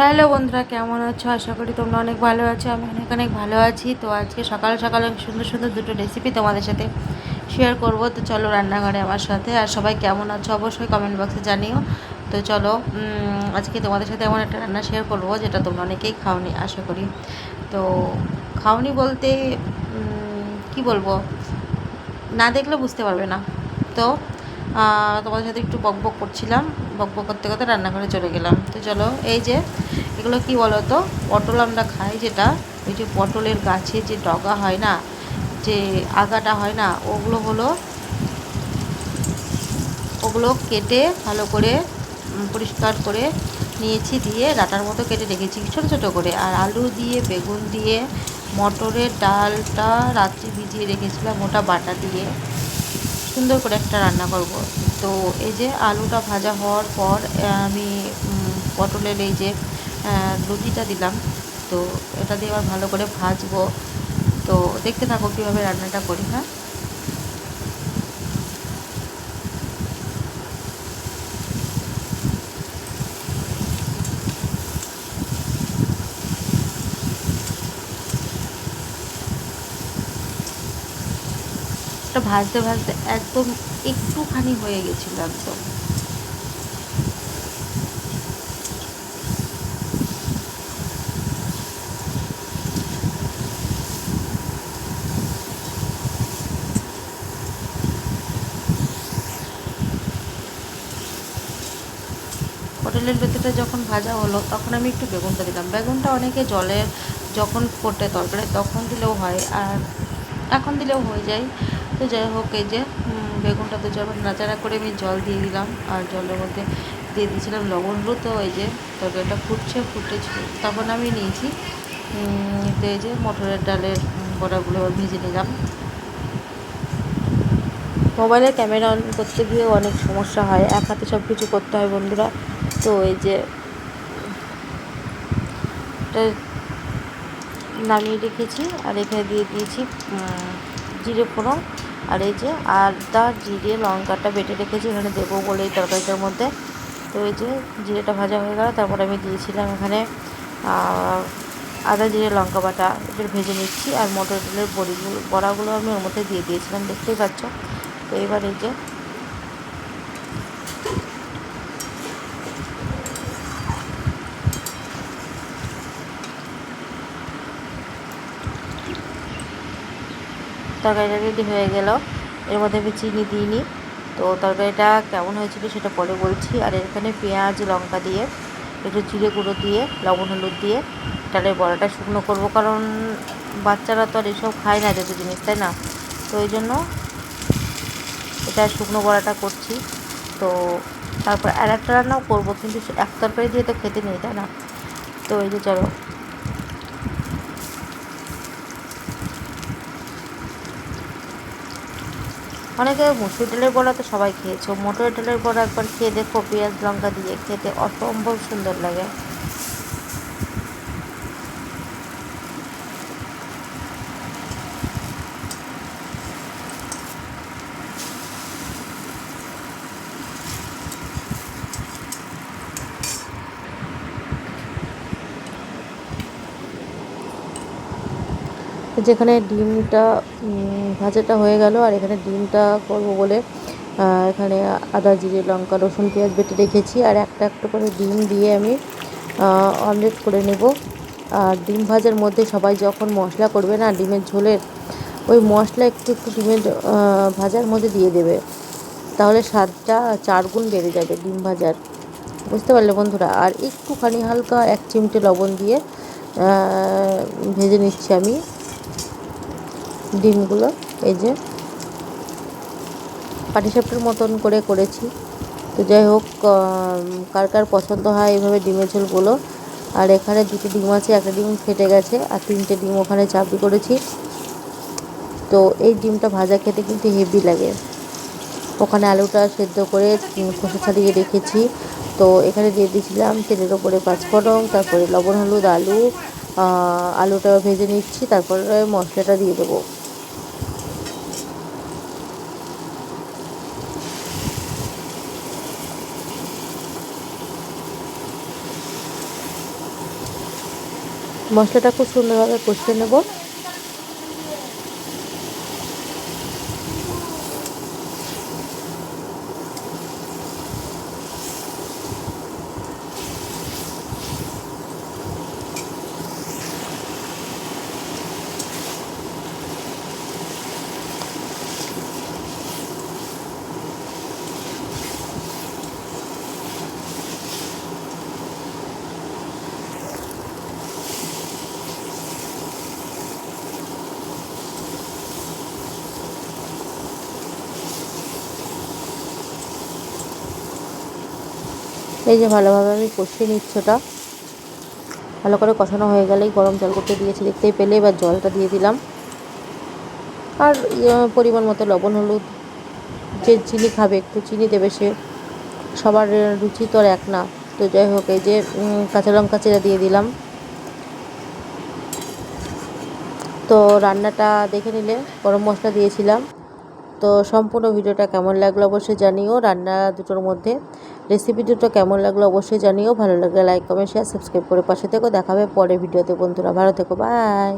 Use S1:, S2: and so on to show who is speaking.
S1: Hello বন্ধুরা, কেমন আছো? আশা করি তোমরা অনেক ভালো আছো, আমি অনেক অনেক ভালো আছি। তো আজকে সকাল সকাল অনেক সুন্দর সুন্দর দুটো রেসিপি তোমাদের সাথে শেয়ার করব। তো চলো রান্নাঘরে আমার সাথে। আর সবাই কেমন আছো অবশ্যই কমেন্ট বক্সে জানিও। তো চলো আজকে তোমাদের সাথে এমন একটা রান্না শেয়ার করব, যেটা তোমরা অনেকেই খাওনি, আশা করি। তো খাওনি বলতে কি বলব? না দেখলে বুঝতে পারবে না। তো তোমাদের সাথে একটু বক বক করছিলাম। বক বক করতে করতে রান্নাঘরে চলে গেলাম। তো চলো, এই যে, এগুলো কি বলো তো পটল আমরা খাই যেটা, ওই যে পটলের গাছে যে ডগা হয় না, যে আগাটা হয় না, ওগুলো হলো, ওগুলো কেটে ভালো করে পরিষ্কার করে নিয়েছি দিয়ে ডাটার মতো কেটে রেখেছি, ছোটো ছোটো করে। আর আলু দিয়ে, বেগুন দিয়ে, মটরের ডালটা রাত্রি ভিজিয়ে রেখেছিলাম, ওটা বাটা দিয়ে। সুন্দর করে একটা রান্না করব। তো এই যে আলুটা ভাজা হওয়ার পর আমি পটলের এই যে লুচিটা দিলাম। তো এটা দিয়ে আবার ভালো করে ভাজবো। তো দেখতে থাকো কীভাবে রান্নাটা করি হ্যাঁ? এটা ভাজতে ভাজতে একদম একটুখানি হয়ে গেছিল একদম। পটলের ভেতরটা যখন ভাজা হলো, তখন আমি একটু বেগুনটা দিলাম। বেগুনটা অনেকে জলে যখন ফোটে তরকারি, তখন দিলেও হয়, আর এখন দিলেও হয়ে যায়। তো যাই হোক, এই যে বেগুনটা তো যখন নাচাড়া করে আমি জল দিয়ে দিলাম, আর জলের মধ্যে দিয়ে দিয়েছিলাম লবণ হলুদ তো এই যে তরকারিটা ফুটছে ফুটেছে তখন আমি নিয়েছি তো এই যে মটরের ডালের বড়াগুলো ভেজে নিলাম। মোবাইলের ক্যামেরা অন করতে গিয়ে অনেক সমস্যা হয় এক হাতে সব কিছু করতে হয় বন্ধুরা। তো এই যে নামিয়ে রেখেছি, আর এখানে দিয়ে দিয়েছি জিরে ফোড়ন। আর এই যে আদা জিরে, লঙ্কাটা বেটে রেখেছি, এখানে দেবো বলে এই তরকারিটার মধ্যে। তো এই যে, জিরেটা ভাজা হয়ে গেল, তারপর আমি দিয়েছিলাম এখানে আদা, জিরে, লঙ্কা বাটা এটা ভেজে নিচ্ছি, আর মটর ডালের বড়িগুলো, বড়াগুলো আমি ওর মধ্যে দিয়ে দিয়েছিলাম, দেখতেই পাচ্ছ। তো এবার এই যে তরকারিটা রেডি হয়ে গেল। এর মধ্যে আমি চিনি দিইনি। তো তরকারিটা কেমন হয়েছিল সেটা পরে বলছি। আর এখানে পেঁয়াজ, লঙ্কা দিয়ে, একটু জিরে গুঁড়ো দিয়ে, লবণ, হলুদ দিয়ে, তাহলে বড়াটা শুকনো করব। কারণ বাচ্চারা তো আর এসব খায় না যত জিনিস, তাই না? তো ওই জন্য এটা শুকনো বড়াটা করছি। তো তারপর আর একটা রান্নাও করব, কিন্তু এক তরকারি দিয়ে তো খেতে নেই, তাই না? তো এই যে চলো অনেকে মুসুর ডালের বড়া তো সবাই খেয়েছো। মোটর ডালের বড়া একবার খেয়ে দেখো পেঁয়াজ, লঙ্কা দিয়ে খেতে অসম্ভব সুন্দর লাগে। যেখানে ডিমটা ভাজাটা হয়ে গেল, আর এখানে ডিমটা করব বলে এখানে আদা, জিরে, লঙ্কা, রসুন, পেঁয়াজ বেটে রেখেছি, আর একটা একটা করে ডিম দিয়ে আমি অমলেট করে নেব। আর ডিম ভাজার মধ্যে সবাই যখন মশলা করবে না, ডিমের ঝোলের, ওই মশলা একটু একটু ডিমের ভাজার মধ্যে দিয়ে দেবে। তাহলে স্বাদটা চার গুণ বেড়ে যাবে ডিম ভাজার। বুঝতে পারলে বন্ধুরা? আর একটুখানি হালকা এক চিমটে লবণ দিয়ে ভেজে নিচ্ছি আমি। ডিমগুলো, এই যে পাটিসাপটার মতন করে করেছি। তো যাই হোক কার কার পছন্দ হয় এইভাবে ডিমের ঝোলগুলো। আর এখানে দুটো ডিম আছে, একটা ডিম ফেটে গেছে আর তিনটে ডিম ওখানে চাপি করেছি। তো এই ডিমটা ভাজা খেতে কিন্তু হেভি লাগে। ওখানে আলুটা সেদ্ধ করে খোসা ছাড়িয়ে রেখেছি। তো এখানে দিয়ে দিয়েছিলাম তেলের ওপরে পাঁচফোড়ন, তারপরে লবণ, হলুদ, আলু আলুটা ভেজে নিচ্ছি, তারপরে মশলাটা দিয়ে দেবো। মশলাটা খুব সুন্দরভাবে কষিয়ে নেব। এই যে ভালোভাবে আমি কষিয়ে নিচ্ছি ওটা। ভালো করে কষানো হয়ে গেলেই গরম জল করতে দিয়েছি দেখতেই পেলে। এবার জলটা দিয়ে দিলাম। আর ইয়ে, পরিমাণ মতো লবণ হলুদ যে চিনি খাবে একটু চিনি দেবে সে। সবার রুচি তো এক না। তো যাই হোক এই যে কাঁচা লঙ্কা চিরা দিয়ে দিলাম। তো রান্নাটা দেখে নিলে গরম মশলা দিয়েছিলাম। তো সম্পূর্ণ ভিডিওটা কেমন লাগল অবশ্যই জানিও, রান্না দুটোর মধ্যে। রেসিপি দুটো কেমন লাগল অবশ্যই জানিও, ভালো লাগলে লাইক কমেন্ট শেয়ার সাবস্ক্রাইব করে পাশে থেকো। দেখাবে পরে ভিডিওতে, বন্ধুরা। ভালো থেকো বাই